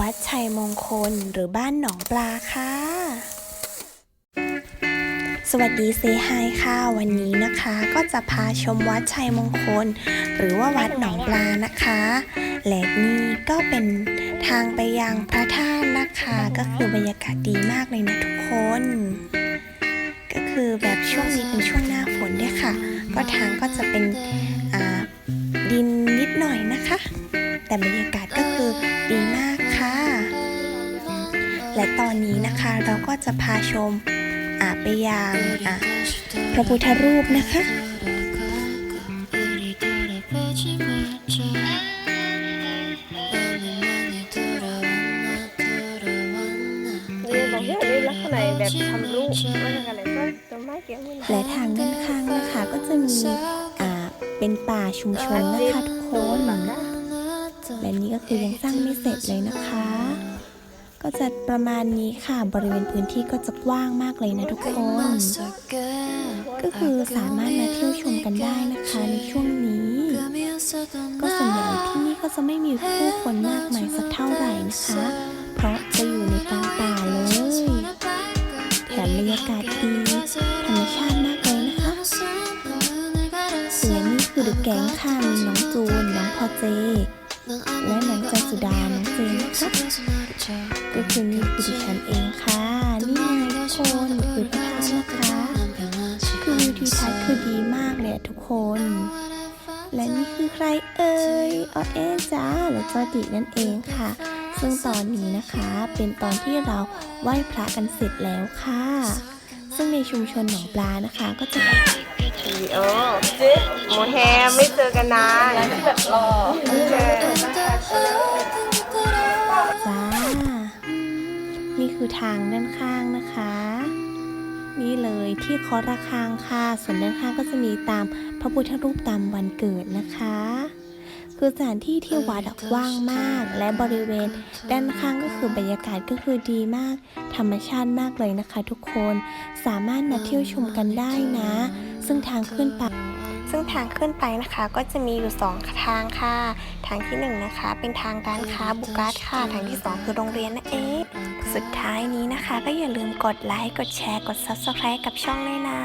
วัดชัยมงคลหรือบ้านหนองปลาค่ะ สวัสดีเซฮายค่ะ วันนี้นะคะ ก็จะพาชมวัดชัยมงคล หรือว่าวัดหนองปลานะคะ และนี่ก็เป็นทางไปยังพระธาตุนะคะ ก็คือบรรยากาศดีมากเลยนะทุกคน ก็คือแบบช่วงนี้เป็นช่วงหน้าฝนด้วยค่ะ ก็ทางก็จะเป็นดินนิดหน่อยนะคะ แต่บรรยากาศก็คือดีมาก ตอนนี้นะคะเราก็จะพาชมอาไปยังอ่าพระพุทธรูปนะคะนี่บอกว่านี่ลักษณะแบบทำรูปว่าอย่างไรก็จะไม่เกี่ยงมือและทางด้านข้างนะคะก็จะมีอ่าเป็นป่าชุมชนนะคะทุกคนและนี่ก็คือยังสร้างไม่เสร็จเลยนะคะ ก็จะประมาณนี้ค่ะบริเวณพื้นที่ก็จะกว้างมากเลยนะทุกคน ก็คือสามารถมาเที่ยวชมกันได้นะคะในช่วงนี้ ก็ส่วนใหญ่ที่นี่ก็จะไม่มีผู้คนมากมายสักเท่าไหร่นะคะ เพราะจะอยู่ในกลางป่าเลยแถมบรรยากาศดีธรรมชาติมากเลยนะคะและนี่คือเดอะแก๊งค่ะมีน้องจูนน้องพอเจ และน้องจันสุดาน้องเจนนะคะ ก็คือนี่คือดิฉันเองค่ะ นี่ไงทุกคนคือพระธาตุนะคะคือวิวทิวทัศน์คือดีมากเลยอะทุกคน และนี่คือใครเอ่ยออเอจ้าและจอดินั่นเองค่ะ ซึ่งตอนนี้นะคะเป็นตอนที่เราไหว้พระกันเสร็จแล้วค่ะ ซึ่งในชุมชนหนองปลานะคะก็จะโอ้จิ๊บหมูแฮมไม่เจอกันนานแบบรอ คือทางด้านข้างนะคะ นี่เลยที่คาะระฆังค่ะ ส่วนด้านข้างก็จะมีตามพระพุทธรูปตามวันเกิดนะคะ คือสถานที่ที่วัดกว้างมาก และบริเวณด้านข้างก็คือบรรยากาศก็คือดีมาก ธรรมชาติมากเลยนะคะ ทุกคนสามารถมาเที่ยวชมกันได้นะ ซึ่งทางขึ้นไป ซึ่งทางขึ้นไปนะคะ ก็จะมีอยู่ 2 ทางค่ะ ทางที่ 1 นะคะ เป็นทางร้านค้าบุการ์ดค่ะ ทางที่ 2 คือโรงเรียนนั่นเองสุดท้ายนี้นะคะ ก็อย่าลืมกดไลค์ กดแชร์ กด Subscribe กับช่องเลยนะ